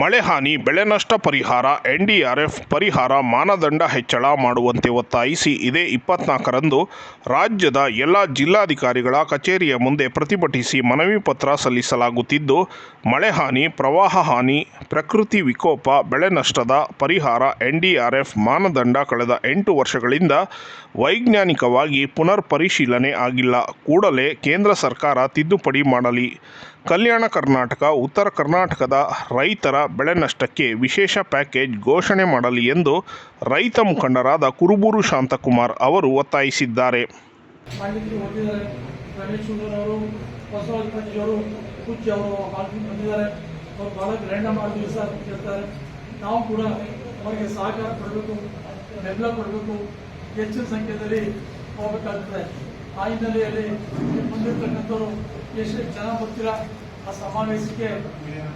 ಮಳೆ ಹಾನಿ, ಬೆಳೆ ನಷ್ಟ ಪರಿಹಾರ, ಎನ್ಡಿಆರ್ಎಫ್ ಪರಿಹಾರ, ಮಾನದಂಡ ಹೆಚ್ಚಳ ಮಾಡುವಂತೆ ಒತ್ತಾಯಿಸಿ ಇದೇ ಇಪ್ಪತ್ನಾಲ್ಕರಂದು ರಾಜ್ಯದ ಎಲ್ಲ ಜಿಲ್ಲಾಧಿಕಾರಿಗಳ ಕಚೇರಿಯ ಮುಂದೆ ಪ್ರತಿಭಟಿಸಿ ಮನವಿ ಪತ್ರ ಸಲ್ಲಿಸಲಾಗುತ್ತಿದ್ದು, ಮಳೆ ಹಾನಿ, ಪ್ರವಾಹ ಹಾನಿ, ಪ್ರಕೃತಿ ವಿಕೋಪ, ಬೆಳೆ ನಷ್ಟದ ಪರಿಹಾರ, ಎನ್ಡಿಆರ್ಎಫ್ ಮಾನದಂಡ ಕಳೆದ ಎಂಟು ವರ್ಷಗಳಿಂದ ವೈಜ್ಞಾನಿಕವಾಗಿ ಪುನರ್ ಪರಿಶೀಲನೆ ಆಗಿಲ್ಲ. ಕೂಡಲೇ ಕೇಂದ್ರ ಸರ್ಕಾರ ತಿದ್ದುಪಡಿ ಮಾಡಲಿ. ಕಲ್ಯಾಣ ಕರ್ನಾಟಕ, ಉತ್ತರ ಕರ್ನಾಟಕದ ರೈತರ ಬೆಳೆ ನಷ್ಟಕ್ಕೆ ವಿಶೇಷ ಪ್ಯಾಕೇಜ್ ಘೋಷಣೆ ಮಾಡಲಿ ಎಂದು ರೈತ ಮುಖಂಡರಾದ ಕುರುಬೂರು ಶಾಂತಕುಮಾರ್ ಅವರು ಒತ್ತಾಯಿಸಿದ್ದಾರೆ. ನಾವು ಕೂಡ ಅವರಿಗೆ ಸಹಕಾರ ಕೊಡಬೇಕು, ಬೆಂಬಲ ಕೊಡಬೇಕು. ಹೆಚ್ಚಿನ ಸಂಖ್ಯೆಯಲ್ಲಿ ಹೋಗಬೇಕಾಗ್ತದೆ. ಆ ಹಿನ್ನೆಲೆಯಲ್ಲಿ ಬಂದಿರ್ತಕ್ಕಂಥವ್ರು ಎಷ್ಟು ಜನ ಬರ್ತೀರಾ? ಆ ಸಮಾವೇಶಕ್ಕೆ,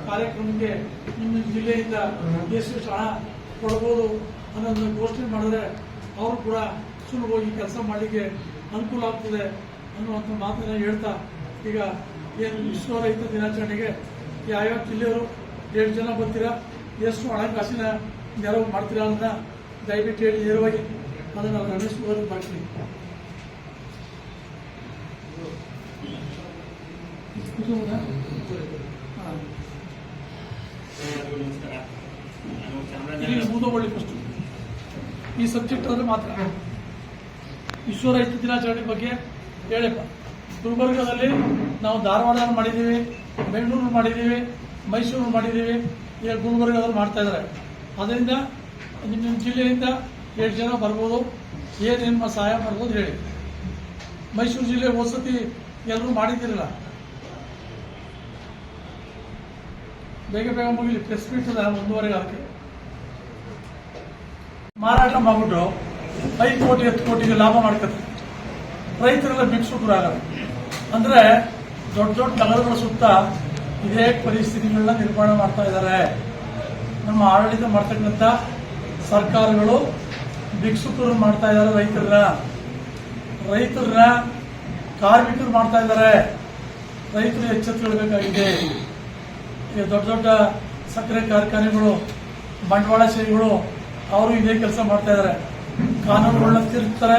ಕಾರ್ಯಕ್ರಮಕ್ಕೆ ನಿಮ್ಮ ಜಿಲ್ಲೆಯಿಂದ ಎಷ್ಟು ಹಣ ಕೊಡ್ಬೋದು ಅನ್ನೋದನ್ನ ಘೋಷಣೆ ಮಾಡಿದ್ರೆ ಅವರು ಕೂಡ ಸುಲಭವಾಗಿ ಕೆಲಸ ಮಾಡಲಿಕ್ಕೆ ಅನುಕೂಲ ಆಗ್ತದೆ ಅನ್ನುವಂಥ ಮಾತನ್ನ ಹೇಳ್ತಾ ಈಗ ಏನು ವಿಶ್ವ ರೈತ ದಿನಾಚರಣೆಗೆ ಯಾವ ಜಿಲ್ಲೆಯವರು ಎಷ್ಟು ಜನ ಬರ್ತೀರಾ? ಎಷ್ಟು ಹಣಕಾಸಿನ ನೆರವು ಮಾಡ್ತೀರಾ ಅಂತ ದಯವಿಟ್ಟು ಹೇಳಿ ನೇರವಾಗಿ ಅದನ್ನು ರಮೇಶ್ ಅವರು ಮಾಡ್ತೀನಿ. ಫಸ್ಟ್ ಈ ಸಬ್ಜೆಕ್ಟ್ ಆದರೆ ಮಾತ್ರ. ವಿಶ್ವ ರೈತ ದಿನಾಚರಣೆ ಬಗ್ಗೆ ಹೇಳಪ್ಪ. ಗುಲ್ಬರ್ಗದಲ್ಲಿ ನಾವು ಧಾರವಾಡ ಮಾಡಿದ್ದೀವಿ ಬೆಂಗಳೂರು ಮಾಡಿದ್ದೀವಿ ಮೈಸೂರು ಮಾಡಿದ್ದೀವಿ ಈಗ ಗುಲ್ಬರ್ಗದಲ್ಲಿ ಮಾಡ್ತಾ ಇದ್ದಾರೆ. ಅದರಿಂದ ನಿಮ್ಮ ನಿಮ್ಮ ಜಿಲ್ಲೆಯಿಂದ ಎಷ್ಟು ಜನ ಬರ್ಬೋದು ಏನು ನಿಮ್ಮ ಸಹಾಯ ಮಾಡ್ಬೋದು ಹೇಳಿ. ಮೈಸೂರು ಜಿಲ್ಲೆ ವಸತಿ ಎಲ್ಲರೂ ಮಾಡಿದ್ದೀರಲ್ಲ. ಬೇಗ ಬೇಗ ಮುಗಿಲಿ ಪ್ರೆಸ್ ಮೀಟ್ ಒಂದೂವರೆಗೆ ಅದಕ್ಕೆ ಮಾರಾಟ ಮಾಡ್ಬಿಟ್ಟು ಐದು ಕೋಟಿ, ಹತ್ತು ಕೋಟಿಗೆ ಲಾಭ ಮಾಡ್ಕೊತಾರೆ ರೈತರೆಲ್ಲ ಭಿಕ್ಷುಕರಾಗಲ್ಲ ಅಂದ್ರೆ ದೊಡ್ಡ ದೊಡ್ಡ ನಗರಗಳ ಸುತ್ತ ಇದೇ ಪರಿಸ್ಥಿತಿಗಳನ್ನ ನಿರ್ಮಾಣ ಮಾಡ್ತಾ ಇದ್ದಾರೆ ನಮ್ಮ ಆಡಳಿತ ಮಾಡ್ತಕ್ಕಂಥ ಸರ್ಕಾರಗಳು ಭಿಕ್ಷುಕರು ಮಾಡ್ತಾ ಇದ್ದಾರೆ ರೈತರನ್ನ. ರೈತರನ್ನ ಕಾರ್ಮಿಕರು ಮಾಡ್ತಾ ಇದ್ದಾರೆ ರೈತರು ಎಚ್ಚೆತ್ತುಕೊಳ್ಬೇಕಾಗಿದೆ. ದೊಡ್ಡ ದೊಡ್ಡ ಸಕ್ಕರೆ ಕಾರ್ಖಾನೆಗಳು ಬಂಡವಾಳಶಾಹಿಗಳು ಅವರು ಇದೇ ಕೆಲಸ ಮಾಡ್ತಾ ಇದ್ದಾರೆ ಕಾನೂನುಗಳನ್ನ ತಿರುಗ್ತಾರೆ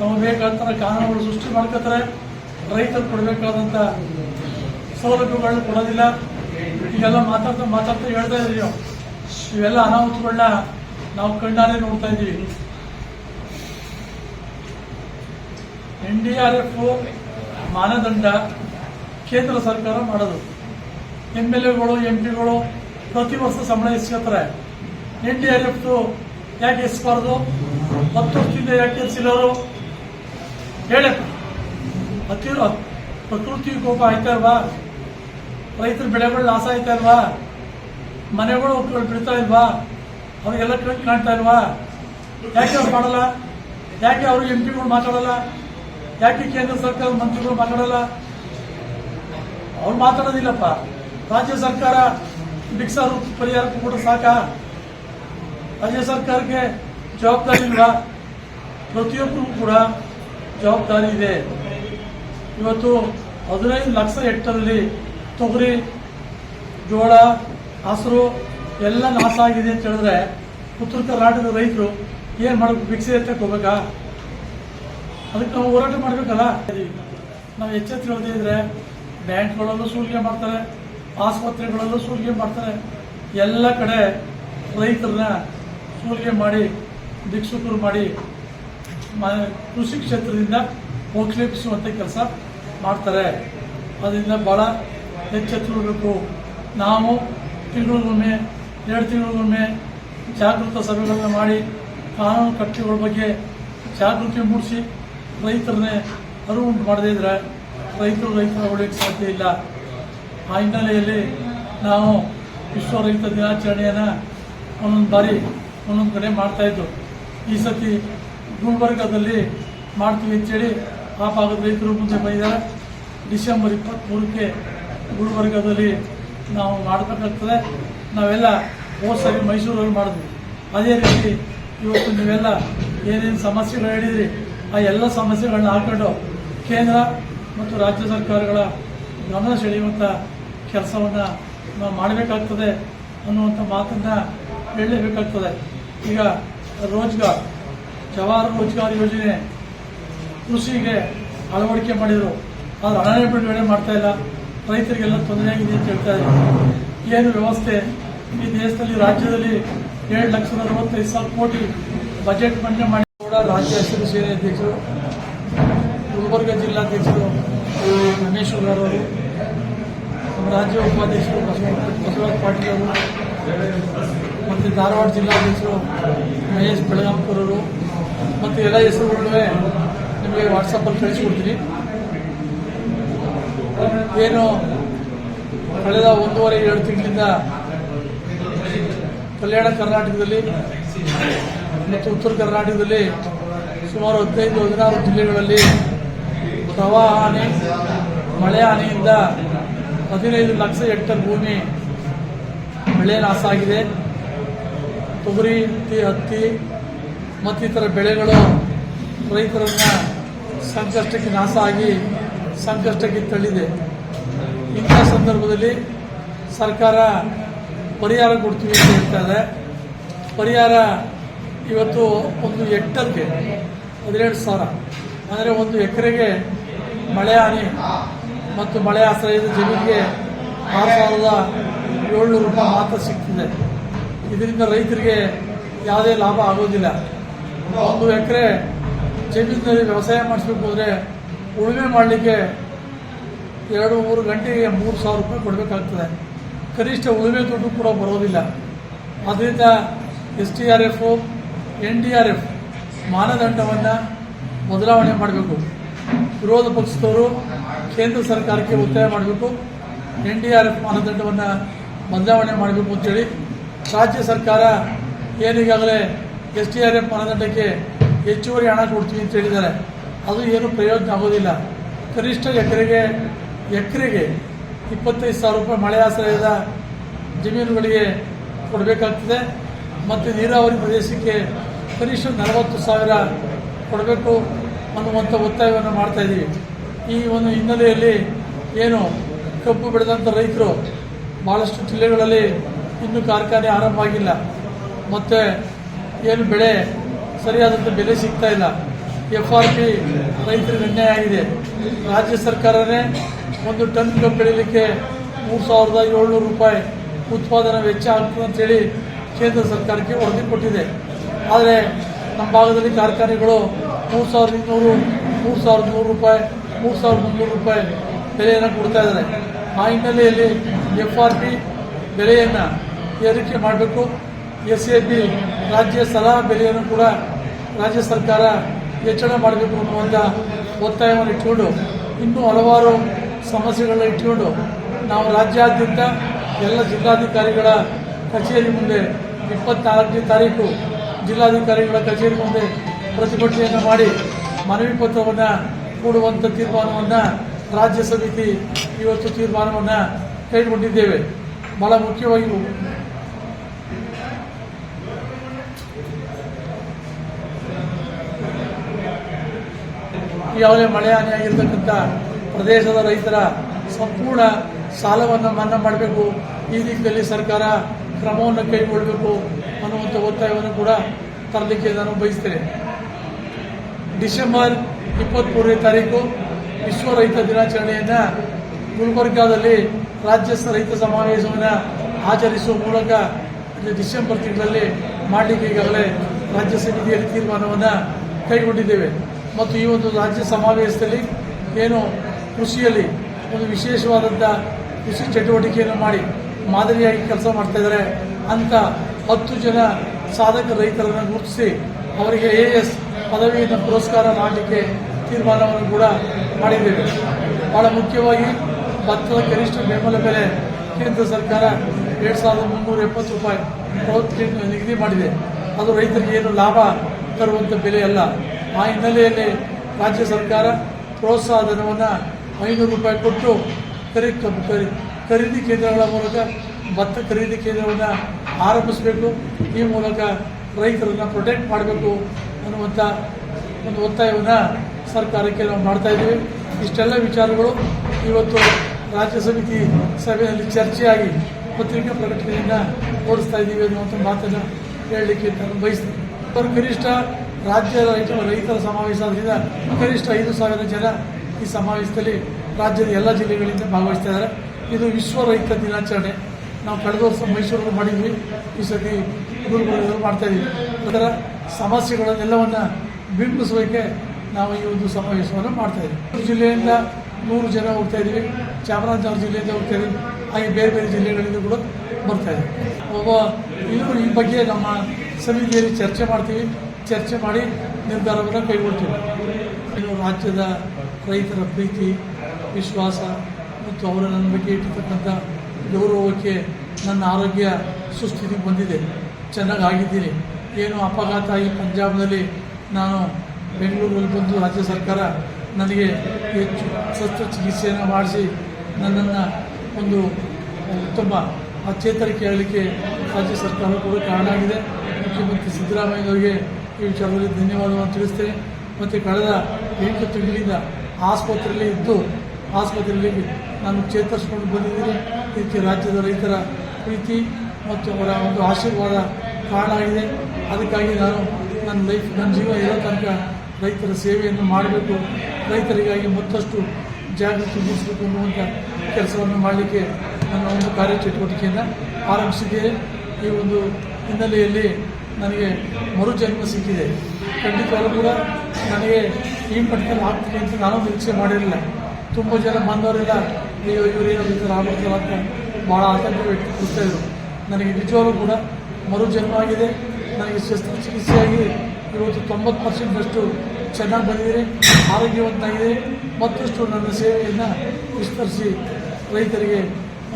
ನಮಗೆ ಬೇಕಾದಂಥ ಕಾನೂನುಗಳು ಸೃಷ್ಟಿ ಮಾಡ್ಕೋತಾರೆ, ರೈತರು ಕೊಡಬೇಕಾದಂಥ ಸೌಲಭ್ಯಗಳನ್ನ ಕೊಡೋದಿಲ್ಲ. ಈಗೆಲ್ಲ ಮಾತಾಡ್ತಾ ಮಾತಾಡ್ತಾ ಹೇಳ್ತಾ ಇದ್ದೀವಿ ಇವೆಲ್ಲ ಅನಾಹುತಗಳನ್ನ ನಾವು ಕಣ್ಣಾರೆ ನೋಡ್ತಾ ಇದ್ದೀವಿ ಎನ್ ಡಿ ಆರ್ ಎಫ್ ಮಾನದಂಡ ಕೇಂದ್ರ ಸರ್ಕಾರ ಮಾಡೋದು. ಎಂ ಎಲ್ ಎಗಳು, ಎಂ ಪಿಗಳು ಪ್ರತಿ ವರ್ಷ ಸಂಬಳ ಇಸ್ಕೊತಾರೆ ಎನ್ ಡಿ ಆರ್ ಎಫ್ ಯಾಕೆ ಇಸ್ಬಾರ್ದು ಹತ್ತು ವರ್ಷದಿಂದ ಯಾಕೆ ಅವರು ಹೇಳಪ್ಪ ಹತ್ತಿರ ಪ್ರಕೃತಿ ಕೋಪ ಆಯ್ತಾ ಇಲ್ವಾ? ರೈತರ ಬೆಳೆಗಳು ಲಾಸ್ ಆಯ್ತಾ ಇಲ್ವಾ? ಮನೆಗಳು ಬಿಡ್ತಾ ಇಲ್ವಾ? ಅವ್ರಿಗೆಲ್ಲ ಕಣ್ ಕಾಣ್ತಾ ಇಲ್ವಾ? ಯಾಕೆ ಅವ್ರು ಮಾಡಲ್ಲ? ಯಾಕೆ ಅವರು ಎಂ ಪಿಗಳು ಮಾತಾಡಲ್ಲ? ಯಾಕೆ ಕೇಂದ್ರ ಸರ್ಕಾರದ ಮಂತ್ರಿಗಳು ಮಾತಾಡಲ್ಲ? ಅವ್ರು ಮಾತಾಡೋದಿಲ್ಲಪ್ಪ. ರಾಜ್ಯ ಸರ್ಕಾರ ಭಿಕ್ಷಾ ರೂಪ ಪರಿಹಾರ ಕೂಡ ಸಾಕ. ರಾಜ್ಯ ಸರ್ಕಾರಕ್ಕೆ ಜವಾಬ್ದಾರಿ ಇಲ್ಲ ಪ್ರತಿಯೊಬ್ಬರಿಗೂ ಕೂಡ ಜವಾಬ್ದಾರಿ ಇದೆ. ಇವತ್ತು ಹದಿನೈದು ಲಕ್ಷ ಹೆಕ್ಟರಲ್ಲಿ ತೊಗರಿ, ಜೋಳ, ಹಸಿರು ಎಲ್ಲ ನಾಶ ಆಗಿದೆ ಅಂತ ಹೇಳಿದ್ರೆ ಉತ್ತರ ಕರ್ನಾಟಕದ ರೈತರು ಏನು ಮಾಡಬೇಕು? ಭಿಕ್ಷೆ ಎತ್ತಕ್ಕೆ ಹೋಗ್ಬೇಕಾ? ಅದಕ್ಕೆ ನಾವು ಹೋರಾಟ ಮಾಡಬೇಕಲ್ಲ? ನಾವು ಎಚ್ಚೆತ್ತಿರೋದೇ ಇದ್ರೆ ಬ್ಯಾಂಕ್ಗಳಲ್ಲೂ ಸೂಲಿಗೆ ಮಾಡ್ತಾರೆ. ಆಸ್ಪತ್ರೆಗಳಲ್ಲೂ ಸೂಲಿಗೆ ಮಾಡ್ತಾರೆ. ಎಲ್ಲ ಕಡೆ ರೈತರನ್ನ ಸೂಲಿಗೆ ಮಾಡಿ, ಭಿಕ್ಷುಕರು ಮಾಡಿ ಕೃಷಿ ಕ್ಷೇತ್ರದಿಂದ ಹೋಗ್ಲೇಪಿಸುವಂಥ ಕೆಲಸ ಮಾಡ್ತಾರೆ. ಅದರಿಂದ ಭಾಳ ಎಚ್ಚೆತ್ತುಕೊಳ್ಬೇಕು ನಾವು ತಿಂಗಳಿಗೊಮ್ಮೆ, ಎರಡು ತಿಂಗಳಿಗೊಮ್ಮೆ ಜಾಗೃತ ಸಭೆಗಳನ್ನ ಮಾಡಿ, ಕಾನೂನು ಕಟ್ಟೆಗಳ ಬಗ್ಗೆ ಜಾಗೃತಿ ಮೂಡಿಸಿ ರೈತರನ್ನೇ ಅರಿವು ಉಂಟು ಮಾಡದೇ ಇದ್ರೆ ರೈತರು ರೈತರ ಉಳಿಯಕ್ಕೆ ಸಾಧ್ಯ ಇಲ್ಲ. ಆ ಹಿನ್ನೆಲೆಯಲ್ಲಿ ನಾವು ವಿಶ್ವ ರೈತ ದಿನಾಚರಣೆಯನ್ನು ಒಂದೊಂದು ಬಾರಿ, ಒಂದೊಂದು ಕಡೆ ಮಾಡ್ತಾ ಇದ್ದು. ಈ ಸತಿ ಗುಲ್ಬರ್ಗದಲ್ಲಿ ಮಾಡ್ತೀವಿ ಅಂತೇಳಿ ಆ ಭಾಗದ ರೈತರು ಮುಂದೆ ಬಂದಿದ್ದಾರೆ. ಡಿಸೆಂಬರ್ ಇಪ್ಪತ್ತ್ಮೂರಕ್ಕೆ ಗುಲ್ಬರ್ಗದಲ್ಲಿ ನಾವು ಮಾಡಬೇಕಾಗ್ತದೆ. ನಾವೆಲ್ಲ ಹೋದ ಸರಿ ಮೈಸೂರಲ್ಲಿ ಮಾಡಿದ್ವಿ. ಅದೇ ರೀತಿ ಇವತ್ತು ನೀವೆಲ್ಲ ಏನೇನು ಸಮಸ್ಯೆಗಳು ಹೇಳಿದ್ರಿ, ಆ ಎಲ್ಲ ಸಮಸ್ಯೆಗಳನ್ನ ಹಾಕೊಂಡು ಕೇಂದ್ರ ಮತ್ತು ರಾಜ್ಯ ಸರ್ಕಾರಗಳ ಗಮನ ಸೆಳೆಯುವಂಥ ಕೆಲಸವನ್ನು ನಾವು ಮಾಡಬೇಕಾಗ್ತದೆ ಅನ್ನುವಂಥ ಮಾತನ್ನು ಹೇಳಲೇಬೇಕಾಗ್ತದೆ. ಈಗ ರೋಜ್ಗಾರ್, ಜವಾಹರ್ ರೋಜ್ಗಾರ್ ಯೋಜನೆ ಕೃಷಿಗೆ ಅಳವಡಿಕೆ ಮಾಡಿದರು. ಆದರೆ ಹಣನೇ ಬಿಡುಗಡೆ ಮಾಡ್ತಾ ಇಲ್ಲ. ರೈತರಿಗೆಲ್ಲ ತೊಂದರೆ ಆಗಿದೆ ಅಂತ ಹೇಳ್ತಾ ಇದ್ದಾರೆ. ಏನು ವ್ಯವಸ್ಥೆ ಈ ದೇಶದಲ್ಲಿ, ರಾಜ್ಯದಲ್ಲಿ ಏಳು ಲಕ್ಷದ ಅರವತ್ತೈದು ಸಾವಿರ ಕೋಟಿ ಬಜೆಟ್ ಮಂಡನೆ ಮಾಡಿ ಕೂಡ ರಾಜ್ಯ ಹಸಿರು ಸೇನೆ ಅಧ್ಯಕ್ಷರು. ಗುಲ್ಬರ್ಗ ಜಿಲ್ಲಾಧ್ಯಕ್ಷರು ರಮೇಶ್ವರ್ ಅವರು ನಮ್ಮ ರಾಜ್ಯ ಉಪಾಧ್ಯಕ್ಷರು ಬಸವ ಬಸವರಾಜ ಪಾಟೀಲ್ ಅವರು ಮತ್ತು ಧಾರವಾಡ ಜಿಲ್ಲಾಧ್ಯಕ್ಷರು ಮಹೇಶ್ ಬೆಳಗಾಂಪುರರು ಮತ್ತು ಎಲ್ಲ ಹೆಸರುಗಳನ್ನೇ ನಿಮಗೆ ವಾಟ್ಸಪ್ಪಲ್ಲಿ ಕಳಿಸ್ಕೊಡ್ತೀನಿ. ಏನು ಕಳೆದ ಒಂದೂವರೆ ಎರಡು ತಿಂಗಳಿಂದ ಕಲ್ಯಾಣ ಕರ್ನಾಟಕದಲ್ಲಿ ಮತ್ತು ಉತ್ತರ ಕರ್ನಾಟಕದಲ್ಲಿ ಸುಮಾರು ಹದಿನೈದು, ಹದಿನಾರು ಜಿಲ್ಲೆಗಳಲ್ಲಿ ಪ್ರವಾಹ ಹಾನಿ ಮಳೆ ಹಾನಿಯಿಂದ ಹದಿನೈದು ಲಕ್ಷ ಹೆಕ್ಟರ್ ಭೂಮಿ ಬೆಳೆ ನಾಶ ಆಗಿದೆ. ತೊಗರಿ, ಹತ್ತಿ ಹತ್ತಿ ಮತ್ತಿತರ ಬೆಳೆಗಳು ರೈತರನ್ನ ಸಂಕಷ್ಟಕ್ಕೆ ನಾಶ ಆಗಿ ಸಂಕಷ್ಟಕ್ಕೆ ತಳ್ಳಿದೆ. ಇಂಥ ಸಂದರ್ಭದಲ್ಲಿ ಸರ್ಕಾರ ಪರಿಹಾರ ಕೊಡ್ತೀವಿ ಅಂತ ಹೇಳ್ತಾ ಇದೆ. ಪರಿಹಾರ ಇವತ್ತು ಒಂದು ಹೆಕ್ಟರ್ಗೆ ಹದಿನೆಂಟು ಸಾವಿರ. ಅಂದರೆ ಒಂದು ಎಕರೆಗೆ ಮಳೆ ಹಾನಿ ಮತ್ತು ಮಳೆ ಆಶ್ರಯದ ಜಮೀನಿಗೆ ಆರು ಸಾವಿರದ ಏಳ್ನೂರು ರೂಪಾಯಿ ಮಾತ್ರ ಸಿಗ್ತಿದೆ. ಇದರಿಂದ ರೈತರಿಗೆ ಯಾವುದೇ ಲಾಭ ಆಗೋದಿಲ್ಲ. ಒಂದು ಎಕರೆ ಜಮೀನಿನಲ್ಲಿ ವ್ಯವಸಾಯ ಮಾಡಿಸ್ಬೇಕು ಅಂದರೆ ಉಳುಮೆ ಮಾಡಲಿಕ್ಕೆ ಎರಡು ಮೂರು ಗಂಟೆಗೆ ಮೂರು ಸಾವಿರ ರೂಪಾಯಿ ಕೊಡಬೇಕಾಗ್ತದೆ. ಕನಿಷ್ಠ ಉಳುಮೆ ದುಡ್ಡು ಕೂಡ ಬರೋದಿಲ್ಲ. ಅದರಿಂದ S T R F, N D R F ಮಾನದಂಡವನ್ನು ಬದಲಾವಣೆ ಮಾಡಬೇಕು. ವಿರೋಧ ಪಕ್ಷದವರು ಕೇಂದ್ರ ಸರ್ಕಾರಕ್ಕೆ ಒತ್ತಾಯ ಮಾಡಬೇಕು. ಎನ್ ಡಿ ಆರ್ ಎಫ್ ಮಾನದಂಡವನ್ನು ಬದಲಾವಣೆ ಮಾಡಬೇಕು ಅಂತೇಳಿ ರಾಜ್ಯ ಸರ್ಕಾರ ಏನೀಗಾಗಲೇ ಎಸ್ ಡಿ ಆರ್ ಎಫ್ ಮಾನದಂಡಕ್ಕೆ ಹೆಚ್ಚುವರಿ ಹಣ ಕೊಡ್ತೀವಿ ಅಂತ ಹೇಳಿದ್ದಾರೆ. ಅದು ಏನು ಪ್ರಯೋಜನ ಆಗೋದಿಲ್ಲ. ಕನಿಷ್ಠ ಎಕರೆಗೆ ಎಕರೆಗೆ ಇಪ್ಪತ್ತೈದು ಸಾವಿರ ರೂಪಾಯಿ ಮಳೆ ಆಶ್ರಯದ ಜಮೀನುಗಳಿಗೆ ಕೊಡಬೇಕಾಗ್ತದೆ. ಮತ್ತು ನೀರಾವರಿ ಪ್ರದೇಶಕ್ಕೆ ಕನಿಷ್ಠ ನಲವತ್ತು ಸಾವಿರ ಕೊಡಬೇಕು ಅನ್ನುವಂಥ ಒತ್ತಾಯವನ್ನು ಮಾಡ್ತಾ ಇದ್ದೀವಿ ಈ ಒಂದು ಹಿನ್ನೆಲೆಯಲ್ಲಿ ಏನು ಕಬ್ಬು ಬೆಳೆದಂಥ ರೈತರು ಭಾಳಷ್ಟು ಜಿಲ್ಲೆಗಳಲ್ಲಿ ಇನ್ನೂ ಕಾರ್ಖಾನೆ ಆರಂಭ ಆಗಿಲ್ಲ. ಮತ್ತು ಏನು ಬೆಳೆ ಸರಿಯಾದಂಥ ಬೆಲೆ ಸಿಗ್ತಾ ಇಲ್ಲ. ಎಫ್ ಆರ್ ಪಿ ರೈತರಿಗೆ ಅನ್ಯಾಯ ಆಗಿದೆ. ರಾಜ್ಯ ಸರ್ಕಾರವೇ ಒಂದು ಟನ್ ಕಬ್ಬು ಬೆಳೀಲಿಕ್ಕೆ ಮೂರು ಸಾವಿರದ ಏಳ್ನೂರು ರೂಪಾಯಿ ಉತ್ಪಾದನಾ ವೆಚ್ಚ ಆಗ್ತದೆ ಅಂತೇಳಿ ಕೇಂದ್ರ ಸರ್ಕಾರಕ್ಕೆ ವರದಿ ಕೊಟ್ಟಿದೆ. ಆದರೆ ನಮ್ಮ ಭಾಗದಲ್ಲಿ ಕಾರ್ಖಾನೆಗಳು ಮೂರು ಸಾವಿರದ ಇನ್ನೂರು, ಮೂರು ಸಾವಿರದ ನೂರು ರೂಪಾಯಿ ಮೂರು ಸಾವಿರದ ಮುನ್ನೂರು ರೂಪಾಯಿ ಬೆಲೆಯನ್ನು ಕೊಡ್ತಾ ಇದ್ದಾರೆ. ಆ ಹಿನ್ನೆಲೆಯಲ್ಲಿ ಎಫ್ ಆರ್ ಪಿ ಬೆಲೆಯನ್ನು ಏರಿಕೆ ಮಾಡಬೇಕು. ಎಸ್ ಎ ಪಿ ರಾಜ್ಯ ಸಲಹಾ ಬೆಲೆಯನ್ನು ಕೂಡ ರಾಜ್ಯ ಸರ್ಕಾರ ಹೆಚ್ಚಳ ಮಾಡಬೇಕು ಅನ್ನುವಂಥ ಒತ್ತಾಯವನ್ನು ಇಟ್ಕೊಂಡು ಇನ್ನೂ ಹಲವಾರು ಸಮಸ್ಯೆಗಳನ್ನ ಇಟ್ಕೊಂಡು ನಾವು ರಾಜ್ಯಾದ್ಯಂತ ಎಲ್ಲ ಜಿಲ್ಲಾಧಿಕಾರಿಗಳ ಕಚೇರಿ ಮುಂದೆ ಇಪ್ಪತ್ನಾಲ್ಕನೇ ತಾರೀಕು ಜಿಲ್ಲಾಧಿಕಾರಿಗಳ ಕಚೇರಿ ಮುಂದೆ ಪ್ರತಿಭಟನೆಯನ್ನು ಮಾಡಿ ಮನವಿ ಪತ್ರವನ್ನು ಕೊಡುವಂಥ ತೀರ್ಮಾನವನ್ನು ರಾಜ್ಯ ಸಮಿತಿ ಇವತ್ತು ತೀರ್ಮಾನವನ್ನು ಕೈಗೊಂಡಿದ್ದೇವೆ. ಬಹಳ ಮುಖ್ಯವಾಗಿ ಈಗಾಗಲೇ ಮಳೆ ಹಾನಿಯಾಗಿರ್ತಕ್ಕಂಥ ಪ್ರದೇಶದ ರೈತರ ಸಂಪೂರ್ಣ ಸಾಲವನ್ನು ಮನ್ನಾ ಮಾಡಬೇಕು. ಈ ದಿಕ್ಕಿನಲ್ಲಿ ಸರ್ಕಾರ ಕ್ರಮವನ್ನು ಕೈಗೊಳ್ಳಬೇಕು ಅನ್ನುವಂಥ ಒತ್ತಾಯವನ್ನು ಕೂಡ ತರಲಿಕ್ಕೆ ನಾನು ಬಯಸ್ತೇನೆ. ಡಿಸೆಂಬರ್ ಇಪ್ಪತ್ತ್ಮೂರನೇ ತಾರೀಕು ವಿಶ್ವ ರೈತ ದಿನಾಚರಣೆಯನ್ನು ಗುಲ್ಬರ್ಗಾದಲ್ಲಿ ರಾಜ್ಯ ರೈತ ಸಮಾವೇಶವನ್ನು ಆಚರಿಸುವ ಮೂಲಕ ಡಿಸೆಂಬರ್ ತಿಂಗಳಲ್ಲಿ ಮಾಡಲಿಕ್ಕೆ ಈಗಾಗಲೇ ರಾಜ್ಯ ಸಮಿತಿಯಲ್ಲಿ ತೀರ್ಮಾನವನ್ನು ಕೈಗೊಂಡಿದ್ದೇವೆ. ಮತ್ತು ಈ ಒಂದು ರಾಜ್ಯ ಸಮಾವೇಶದಲ್ಲಿ ಏನು ಕೃಷಿಯಲ್ಲಿ ಒಂದು ವಿಶೇಷವಾದಂಥ ಕೃಷಿ ಚಟುವಟಿಕೆಯನ್ನು ಮಾಡಿ ಮಾದರಿಯಾಗಿ ಕೆಲಸ ಮಾಡ್ತಾ ಇದ್ದಾರೆ ಅಂತ ಹತ್ತು ಜನ ಸಾಧಕ ರೈತರನ್ನು ಗುರುತಿಸಿ ಅವರಿಗೆ ಎ ಎಸ್ ಪದವಿಯನ್ನು ಪುರಸ್ಕಾರ ಮಾಡಲಿಕ್ಕೆ ತೀರ್ಮಾನವನ್ನು ಕೂಡ ಮಾಡಿದ್ದೇವೆ. ಬಹಳ ಮುಖ್ಯವಾಗಿ ಭತ್ತದ ಕನಿಷ್ಠ ಬೆಂಬಲ ಬೆಲೆ ಕೇಂದ್ರ ಸರ್ಕಾರ ಎರಡು ಸಾವಿರದ ಮುನ್ನೂರ ಎಪ್ಪತ್ತು ರೂಪಾಯಿ ನಿಗದಿ ಮಾಡಿದೆ. ಅದು ರೈತರಿಗೆ ಏನು ಲಾಭ ತರುವಂಥ ಬೆಲೆ ಅಲ್ಲ. ಆ ಹಿನ್ನೆಲೆಯಲ್ಲಿ ರಾಜ್ಯ ಸರ್ಕಾರ ಪ್ರೋತ್ಸಾಹ ಧನವನ್ನು ಐನೂರು ರೂಪಾಯಿ ಕೊಟ್ಟು ಖರೀ ಖರೀದಿ ಕೇಂದ್ರಗಳ ಮೂಲಕ ಭತ್ತ ಖರೀದಿ ಕೇಂದ್ರವನ್ನು ಆರಂಭಿಸಬೇಕು. ಈ ಮೂಲಕ ರೈತರನ್ನು ಪ್ರೊಟೆಕ್ಟ್ ಮಾಡಬೇಕು. ಅನ್ನುವಂಥ ಒಂದು ಒತ್ತಾಯವನ್ನು ಸರ್ಕಾರಕ್ಕೆ ನಾವು ಮಾಡ್ತಾ ಇದ್ದೀವಿ. ಇಷ್ಟೆಲ್ಲ ವಿಚಾರಗಳು ಇವತ್ತು ರಾಜ್ಯ ಸಮಿತಿ ಸಭೆಯಲ್ಲಿ ಚರ್ಚೆಯಾಗಿ ಪತ್ರಿಕಾ ಪ್ರಕಟಣೆಯನ್ನು ಓಡಿಸ್ತಾ ಇದ್ದೀವಿ ಅನ್ನುವಂಥ ಮಾತನ್ನು ಹೇಳಲಿಕ್ಕೆ ನಾನು ಬಯಸ್ತೀನಿ. ಅವರು ಕನಿಷ್ಠ ರಾಜ್ಯ ರೈತ ರೈತರ ಸಮಾವೇಶ ಆದ್ದರಿಂದ ಕನಿಷ್ಠ ಐದು ಸಾವಿರ ಜನ ಈ ಸಮಾವೇಶದಲ್ಲಿ ರಾಜ್ಯದ ಎಲ್ಲ ಜಿಲ್ಲೆಗಳಿಂದ ಭಾಗವಹಿಸ್ತಾ ಇದ್ದಾರೆ ಇದು ವಿಶ್ವ ರೈತ ದಿನಾಚರಣೆ. ನಾವು ಕಳೆದ ವರ್ಷ ಮೈಸೂರಲ್ಲಿ ಮಾಡಿದ್ವಿ. ಈ ಸತಿ ಗುಲ್ಬರ್ಗದಲ್ಲಿ ಮಾಡ್ತಾ ಇದ್ದೀವಿ. ಅದರ ಸಮಸ್ಯೆಗಳನ್ನೆಲ್ಲವನ್ನ ಬಿಂಬಿಸೋಕೆ ನಾವು ಈ ಒಂದು ಸಮಾವೇಶವನ್ನು ಮಾಡ್ತಾ ಇದ್ದೀವಿ. ಜಿಲ್ಲೆಯಿಂದ ನೂರು ಜನ ಹೋಗ್ತಾ ಇದ್ದೀವಿ. ಚಾಮರಾಜನಗರ ಜಿಲ್ಲೆಯಿಂದ ಹೋಗ್ತಾ ಇದ್ದೀವಿ. ಹಾಗೆ ಬೇರೆ ಬೇರೆ ಜಿಲ್ಲೆಗಳಿಂದ ಕೂಡ ಬರ್ತಾ ಇದ್ದೀವಿ. ಒಬ್ಬ ಇವರು ಈ ಬಗ್ಗೆ ನಮ್ಮ ಸಮಿತಿಯಲ್ಲಿ ಚರ್ಚೆ ಮಾಡ್ತೀವಿ. ಚರ್ಚೆ ಮಾಡಿ ನಿರ್ಧಾರವನ್ನು ಕೈಗೊಳ್ತೀವಿ. ಇದು ರಾಜ್ಯದ ರೈತರ ಪ್ರೀತಿ, ವಿಶ್ವಾಸ ಮತ್ತು ಅವರ ನನ್ನ ಬಗ್ಗೆ ಇಟ್ಟಿರ್ತಕ್ಕಂಥ ಗೌರವಕ್ಕೆ ನನ್ನ ಆರೋಗ್ಯ ಸುಸ್ಥಿತಿಗೆ ಬಂದಿದೆ. ಚೆನ್ನಾಗಿ ಆಗಿದ್ದೀನಿ ಏನು ಅಪಘಾತ ಆಗಿ ಪಂಜಾಬ್ನಲ್ಲಿ ನಾನು ಬೆಂಗಳೂರಲ್ಲಿ ಬಂದು ರಾಜ್ಯ ಸರ್ಕಾರ ನನಗೆ ಹೆಚ್ಚು ಶಸ್ತ್ರಚಿಕಿತ್ಸೆಯನ್ನು ಮಾಡಿಸಿ ನನ್ನನ್ನು ಒಂದು ತುಂಬ ಚೇತರಿಕೆ ಹೇಳಲಿಕ್ಕೆ ರಾಜ್ಯ ಸರ್ಕಾರ ಕೂಡ ಕಾರಣ ಆಗಿದೆ. ಮುಖ್ಯಮಂತ್ರಿ ಸಿದ್ದರಾಮಯ್ಯನವರಿಗೆ ಈ ವಿಚಾರದಲ್ಲಿ ಧನ್ಯವಾದವನ್ನು ತಿಳಿಸ್ತೇನೆ. ಮತ್ತು ಕಳೆದ ಎಂಟು ತಿಂಗಳಿಂದ ಆಸ್ಪತ್ರೆಯಲ್ಲಿ ಇದ್ದು, ಆಸ್ಪತ್ರೆಯಲ್ಲಿ ನಾನು ಚೇತರಿಸ್ಕೊಂಡು ಬಂದಿದ್ದೀನಿ. ಇದಕ್ಕೆ ರಾಜ್ಯದ ರೈತರ ಪ್ರೀತಿ ಮತ್ತು ಅವರ ಒಂದು ಆಶೀರ್ವಾದ ಆಗಿದೆ ಅದಕ್ಕಾಗಿ ನಾನು ನನ್ನ ಲೈಫ್ ನನ್ನ ಜೀವ ಇರೋ ತನಕ ರೈತರ ಸೇವೆಯನ್ನು ಮಾಡಬೇಕು. ರೈತರಿಗಾಗಿ ಮತ್ತಷ್ಟು ಜಾಗೃತಿ ಮೂಡಿಸಬೇಕು ಅನ್ನುವಂಥ ಕೆಲಸವನ್ನು ಮಾಡಲಿಕ್ಕೆ ನನ್ನ ಒಂದು ಕಾರ್ಯಚಟುವಟಿಕೆಯನ್ನು ಆರಂಭಿಸಿದ್ದೇನೆ. ಈ ಒಂದು ಹಿನ್ನೆಲೆಯಲ್ಲಿ ನನಗೆ ಮರುಜನ್ಮ ಸಿಕ್ಕಿದೆ. ಖಂಡಿತವಾಗೂ ಕೂಡ ನನಗೆ ಈ ಮಟ್ಟದಲ್ಲಿ ಆಗ್ತೀನಿ ಅಂತ ನಾನು ನಿರೀಕ್ಷೆ ಮಾಡಿರಲಿಲ್ಲ. ತುಂಬ ಜನ ಬಂದವರೆಲ್ಲ ಅಯ್ಯೋ ಇವರೇನೋ ಈ ಥರ ಆಗ್ಬಿಡ್ತಾರ ಅಂತ ಭಾಳ ಆತಂಕ ವ್ಯಕ್ತಪಡಿಸ್ತಾ ಇದ್ರು. ನನಗೆ ನಿಜವಾಗೂ ಕೂಡ ಮರುಜನ್ಮ ಆಗಿದೆ ನನಗೆ ಶಸ್ತ್ರಚಿಕಿತ್ಸೆಯಾಗಿ ಇವತ್ತು ತೊಂಬತ್ತು ಪರ್ಸೆಂಟಷ್ಟು ಚೆನ್ನಾಗಿ ಬಂದಿದೆ ಆರೋಗ್ಯವಂತಾಗಿದೆ ಮತ್ತಷ್ಟು ನನ್ನ ಸೇವೆಯನ್ನು ವಿಸ್ತರಿಸಿ ರೈತರಿಗೆ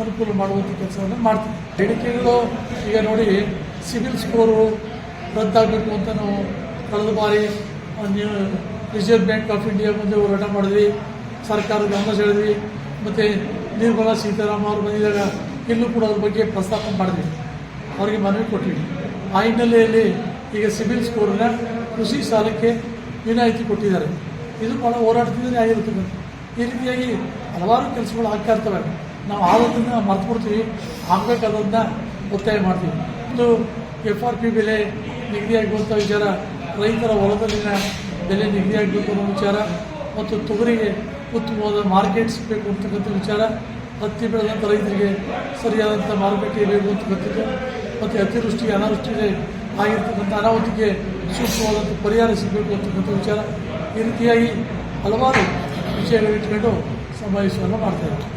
ಅನುಕೂಲ ಮಾಡುವಂಥ ಕೆಲಸವನ್ನು ಮಾಡ್ತೀನಿ. ಬೇಡಿಕೆಗಳು ಈಗ ನೋಡಿ ಸಿವಿಲ್ ಸ್ಕೋರು ರದ್ದಾಗಬೇಕು ಅಂತ ನಾವು ಕಳೆದ ಬಾರಿ ರಿಸರ್ವ್ ಬ್ಯಾಂಕ್ ಆಫ್ ಇಂಡಿಯಾ ಮುಂದೆ ಹೋರಾಟ ಮಾಡಿದ್ವಿ. ಸರ್ಕಾರ ಗಮನ ಸೆಳೆದ್ವಿ. ಮತ್ತು ನಿರ್ಮಲಾ ಸೀತಾರಾಮನ್ ಅವರು ಬಂದಿದ್ದಾಗ ಇಲ್ಲೂ ಕೂಡ ಅದ್ರ ಬಗ್ಗೆ ಪ್ರಸ್ತಾಪ ಮಾಡಿದ್ವಿ. ಅವರಿಗೆ ಮನವಿ ಕೊಟ್ಟಿವಿ. ಆ ಹಿನ್ನೆಲೆಯಲ್ಲಿ ಈಗ ಸಿಬಿಲ್ ಸ್ಕೋರ್ನ ಕೃಷಿ ಸಾಲಕ್ಕೆ ವಿನಾಯಿತಿ ಕೊಟ್ಟಿದ್ದಾರೆ. ಇದು ಭಾಳ ಹೋರಾಟದಿಂದಲೇ ಆಗಿರುತ್ತದೆ ಈ ರೀತಿಯಾಗಿ ಹಲವಾರು ಕೆಲಸಗಳು ಆಗ್ತಾ ಇರ್ತವೆ. ನಾವು ಆಗೋದನ್ನು ಮರ್ತು ಕೊಡ್ತೀವಿ ಆಗಬೇಕಾದದನ್ನ ಒತ್ತಾಯ ಮಾಡ್ತೀವಿ. ಇದು ಎಫ್ ಆರ್ ಪಿ ಬೆಲೆ ನಿಗದಿಯಾಗುವಂಥ ವಿಚಾರ, ರೈತರ ಹೊಲದಲ್ಲಿನ ಬೆಲೆ ನಿಗದಿಯಾಗಬೇಕು ಅನ್ನೋ ವಿಚಾರ ಮತ್ತು ತೊಗರಿಗೆ ಉತ್ತಮವಾದ ಮಾರ್ಕೆಟ್ ಸಿಗಬೇಕು ಅಂತಕ್ಕಂಥ ವಿಚಾರ, ಹತ್ತಿ ಬೆಳೆದಂಥ ರೈತರಿಗೆ ಸರಿಯಾದಂಥ ಮಾರುಕಟ್ಟೆ ಬೇಕು ಅಂತಕ್ಕಂಥದ್ದು. ಮತ್ತು ಅತಿವೃಷ್ಟಿ, ಅನಾವೃಷ್ಟಿಗೆ ಆಗಿರ್ತಕ್ಕಂಥ ಅನಾಹುತಿಗೆ ಸೂಕ್ತವಾದಂಥ ಪರಿಹಾರ ಸಿಗಬೇಕು ಅಂತಕ್ಕಂಥ ವಿಚಾರ ಈ ರೀತಿಯಾಗಿ ಹಲವಾರು ವಿಷಯಗಳಿಟ್ಕೊಂಡು ಸಮಾವೇಶವನ್ನು ಮಾಡ್ತಾ ಇದ್ದಾರೆ.